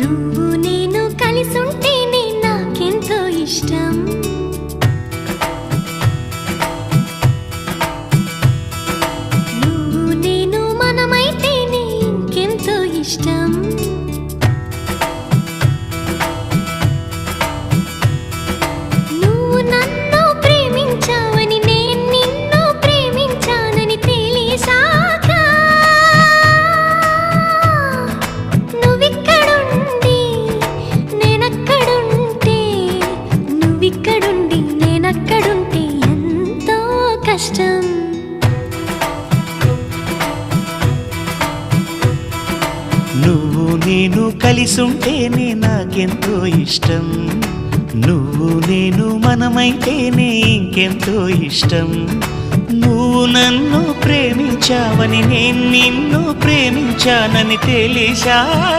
నువ్వు కష్టం నువ్వు నేను కలిసుంటేనే నాకెంతో ఇష్టం. నువ్వు నేను మనమైతేనే ఇంకెంతో ఇష్టం. నువ్వు నన్ను ప్రేమించావని నేను నిన్ను ప్రేమించానని తెలిసా?